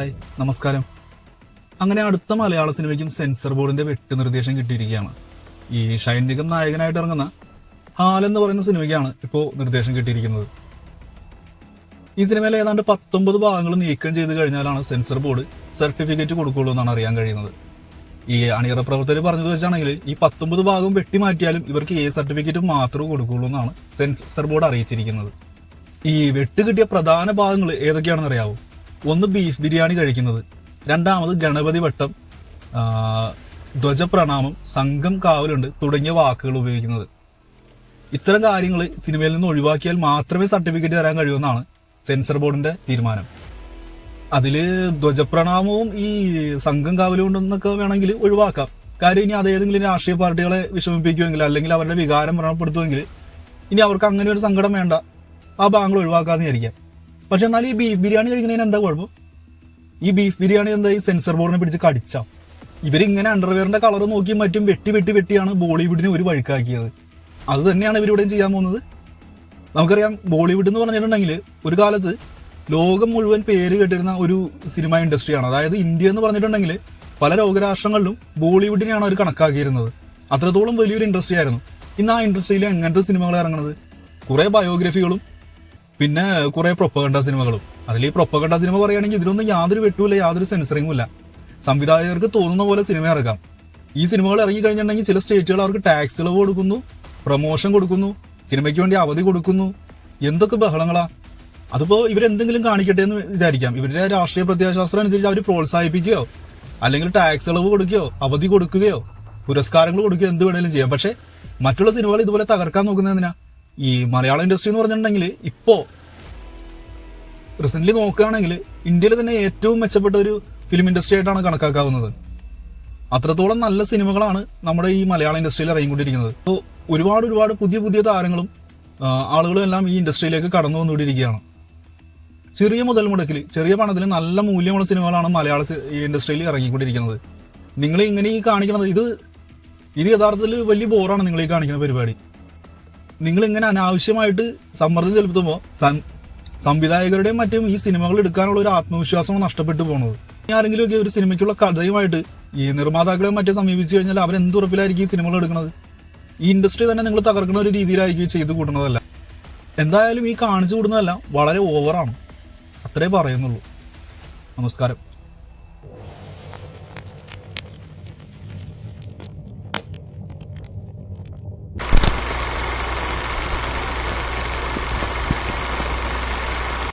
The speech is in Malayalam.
ഹായ് നമസ്കാരം. അങ്ങനെ അടുത്ത മലയാള സിനിമയ്ക്കും സെൻസർ ബോർഡിന്റെ വെട്ട് നിർദ്ദേശം കിട്ടിയിരിക്കുകയാണ്. ഈ ഷൈൻ നിഗം നായകനായിട്ട് ഇറങ്ങുന്ന ഹാൽ എന്ന് പറയുന്ന സിനിമയ്ക്കാണ് ഇപ്പോൾ നിർദ്ദേശം കിട്ടിയിരിക്കുന്നത്. ഈ സിനിമയിൽ ഏതാണ്ട് പത്തൊമ്പത് ഭാഗങ്ങൾ നീക്കം ചെയ്ത് കഴിഞ്ഞാലാണ് സെൻസർ ബോർഡ് സർട്ടിഫിക്കറ്റ് കൊടുക്കുള്ളൂ എന്നാണ് അറിയാൻ കഴിയുന്നത്. ഈ അണിയറ പ്രവർത്തകർ പറഞ്ഞത് വെച്ചാണെങ്കിൽ ഈ പത്തൊമ്പത് ഭാഗം വെട്ടി മാറ്റിയാലും ഇവർക്ക് എ സർട്ടിഫിക്കറ്റ് മാത്രമേ കൊടുക്കുള്ളൂ എന്നാണ് സെൻസർ ബോർഡ് അറിയിച്ചിരിക്കുന്നത്. ഈ വെട്ട് കിട്ടിയ പ്രധാന ഭാഗങ്ങൾ ഏതൊക്കെയാണെന്ന് അറിയാവോ ഒന്ന് ബീഫ് ബിരിയാണി കഴിക്കുന്നത്. രണ്ടാമത് ഗണപതി വട്ടം ധ്വജപ്രണാമം സംഘം കാവലുണ്ട് തുടങ്ങിയ വാക്കുകൾ ഉപയോഗിക്കുന്നത്. ഇത്തരം കാര്യങ്ങൾ സിനിമയിൽ നിന്ന് ഒഴിവാക്കിയാൽ മാത്രമേ സർട്ടിഫിക്കറ്റ് തരാൻ കഴിയൂന്നാണ് സെൻസർ ബോർഡിന്റെ തീരുമാനം. അതിൽ ധ്വജപ്രണാമവും ഈ സംഘം കാവലും ഉണ്ടെന്നൊക്കെ വേണമെങ്കിൽ ഒഴിവാക്കാം. കാര്യം ഇനി അതേതെങ്കിലും രാഷ്ട്രീയ പാർട്ടികളെ വിഷമിപ്പിക്കുമെങ്കിൽ അല്ലെങ്കിൽ അവരുടെ വികാരം വ്രണപ്പെടുത്തുമെങ്കിൽ ഇനി അവർക്ക് അങ്ങനെ ഒരു സങ്കടം വേണ്ട. ആ ഭാഗങ്ങൾ ഒഴിവാക്കാതെ വിചാരിക്കാം പക്ഷെ എന്നാൽ ഈ ബീഫ് ബിരിയാണി കഴിക്കുന്നതിന് എന്താ കുഴപ്പം? ഈ ബീഫ് ബിരിയാണി എന്താ ഈ സെൻസർ ബോർഡിനെ പിടിച്ച് കടിച്ച? ഇവരിങ്ങനെ അണ്ടർവെയറിന്റെ കളർ നോക്കി മറ്റും വെട്ടി വെട്ടി വെട്ടിയാണ് ബോളിവുഡിനെ ഒരു വഴിക്കാക്കിയത്. അത് തന്നെയാണ് ഇവരിവിടെയും ചെയ്യാൻ പോകുന്നത്. നമുക്കറിയാം ബോളിവുഡ് എന്ന് പറഞ്ഞിട്ടുണ്ടെങ്കിൽ ഒരു കാലത്ത് ലോകം മുഴുവൻ പേര് കേട്ടിരുന്ന ഒരു സിനിമ ഇൻഡസ്ട്രിയാണ്. അതായത് ഇന്ത്യ എന്ന് പറഞ്ഞിട്ടുണ്ടെങ്കിൽ പല ലോകരാഷ്ട്രങ്ങളിലും ബോളിവുഡിനെയാണ് അവർ കണക്കാക്കിയിരുന്നത്. അത്രത്തോളം വലിയൊരു ഇൻഡസ്ട്രി ആയിരുന്നു. ഇന്ന് ആ ഇൻഡസ്ട്രിയിൽ എങ്ങനത്തെ സിനിമകൾ ഇറങ്ങുന്നത് കുറേ ബയോഗ്രഫികളും പിന്നെ കുറെ പ്രൊപ്പകണ്ട സിനിമകളും. അതിൽ ഈ പ്രൊപ്പകണ്ട സിനിമ പറയുകയാണെങ്കിൽ ഇതിലൊന്നും യാതൊരു വെട്ടുമില്ല യാതൊരു സെൻസറിങ്ങും ഇല്ല. സംവിധായകർക്ക് തോന്നുന്ന പോലെ സിനിമ ഇറക്കാം. ഈ സിനിമകൾ ഇറങ്ങി കഴിഞ്ഞിട്ടുണ്ടെങ്കിൽ ചില സ്റ്റേറ്റുകൾ അവർക്ക് ടാക്സ് ഇളവ് കൊടുക്കുന്നു പ്രൊമോഷൻ കൊടുക്കുന്നു സിനിമയ്ക്ക് വേണ്ടി അവധി കൊടുക്കുന്നു. എന്തൊക്കെ ബഹളങ്ങളാ? അതിപ്പോ ഇവരെന്തെങ്കിലും കാണിക്കട്ടെ എന്ന് വിചാരിക്കാം. ഇവരുടെ രാഷ്ട്രീയ പ്രത്യയശാസ്ത്രം അനുസരിച്ച് അവർ പ്രോത്സാഹിപ്പിക്കുകയോ അല്ലെങ്കിൽ ടാക്സ് ഇളവ് കൊടുക്കുകയോ അവധി കൊടുക്കുകയോ പുരസ്കാരങ്ങൾ കൊടുക്കുകയോ എന്ത് വേണമെങ്കിലും ചെയ്യാം. പക്ഷെ മറ്റുള്ള സിനിമകൾ ഇതുപോലെ തകർക്കാൻ നോക്കുന്നതിനാ ഈ മലയാള ഇൻഡസ്ട്രി എന്ന് പറഞ്ഞിട്ടുണ്ടെങ്കിൽ ഇപ്പോൾ റീസെന്റ്ലി നോക്കുകയാണെങ്കിൽ ഇന്ത്യയിലെ തന്നെ ഏറ്റവും മെച്ചപ്പെട്ട ഒരു ഫിലിം ഇൻഡസ്ട്രി ആയിട്ടാണ് കണക്കാക്കാവുന്നത്. അത്രത്തോളം നല്ല സിനിമകളാണ് നമ്മുടെ ഈ മലയാള ഇൻഡസ്ട്രിയിൽ ഇറങ്ങിക്കൊണ്ടിരിക്കുന്നത്. അപ്പോൾ ഒരുപാട് ഒരുപാട് പുതിയ പുതിയ താരങ്ങളും ആളുകളും എല്ലാം ഈ ഇൻഡസ്ട്രിയിലേക്ക് കടന്നു വന്നുകൊണ്ടിരിക്കുകയാണ്. ചെറിയ മുതൽ മുടക്കിൽ ചെറിയ പണത്തിൽ നല്ല മൂല്യമുള്ള സിനിമകളാണ് മലയാള ഇൻഡസ്ട്രിയിൽ ഇറങ്ങിക്കൊണ്ടിരിക്കുന്നത്. നിങ്ങൾ ഇങ്ങനെ ഈ കാണിക്കണത് ഇത് ഇത് യഥാർത്ഥത്തിൽ വലിയ ബോറാണ് നിങ്ങൾ ഈ കാണിക്കുന്ന പരിപാടി. നിങ്ങൾ ഇങ്ങനെ അനാവശ്യമായിട്ട് സമ്മർദ്ദം ചെലുത്തുമ്പോൾ സംവിധായകരുടെയും മറ്റും ഈ സിനിമകൾ എടുക്കാനുള്ള ഒരു ആത്മവിശ്വാസം നഷ്ടപ്പെട്ടു പോകുന്നത് ആരെങ്കിലും ഒക്കെ ഒരു സിനിമയ്ക്കുള്ള കഥയുമായിട്ട് ഈ നിർമ്മാതാക്കളെ മറ്റും സമീപിച്ചു കഴിഞ്ഞാൽ അവർ എന്ത് ഉറപ്പിലായിരിക്കും ഈ സിനിമകൾ എടുക്കുന്നത് ഈ ഇൻഡസ്ട്രി തന്നെ നിങ്ങൾ തകർക്കുന്ന ഒരു രീതിയിലായിരിക്കും ചെയ്തു കൂട്ടുന്നതല്ല. എന്തായാലും ഈ കാണിച്ചു കൂടുന്നതല്ല വളരെ ഓവറാണ് അത്രേ പറയുന്നുള്ളൂ. നമസ്കാരം.